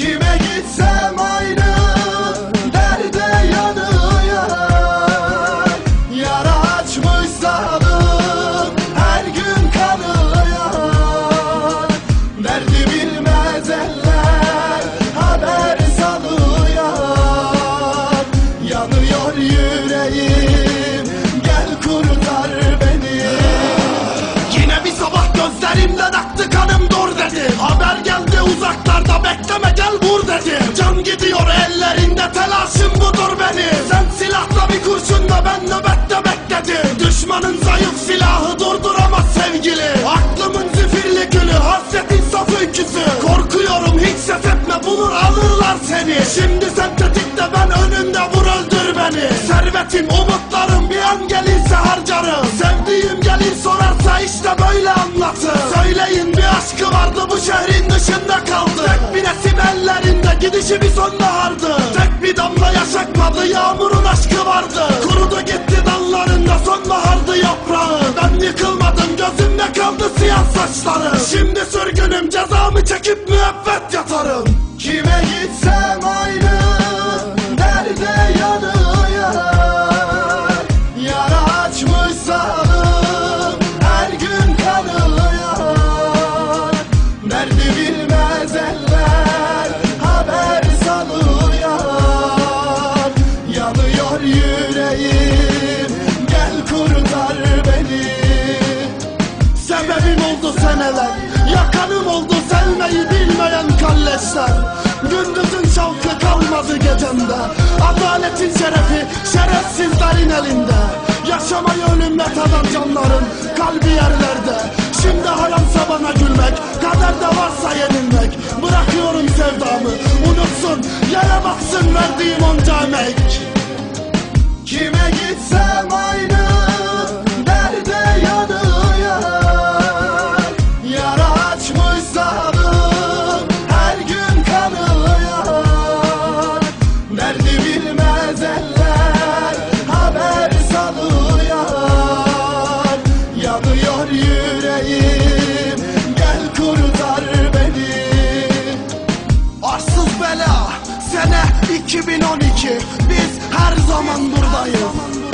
Kime gitsem seni Şimdi sen tetikte ben önünde vur öldür beni. Servetim umutlarım bir an gelirse harcarım. Sevdiğim gelir sorarsa işte böyle anlatır. Söyleyin bir aşkı vardı bu şehrin dışında kaldı. Tek bir resim ellerinde gidişi bir sonbahardı. Tek bir damla yaş akmadı yağmurun aşkı vardı. Kurudu gitti dallarında sonbahardı yaprağı. Ben yıkılmadım gözümde kaldı siyah saçları. Şimdi sürgünüm cezamı çekip müebbet seneler. Yakanım oldu sevmeyi bilmeyen kalleşler. Gündüzün şavkı kalmadı gecemde. Adaletin şerefi şerefsizlerin elinde. Yaşamayı ölümle tadan canların kalbi yerlerde. Şimdi haramsa bana gülmek Kaderde varsa yenilmek. Bırakıyorum sevdamı unutsun Yere baksın verdiğim onca emek 2012 Biz her zaman buradayız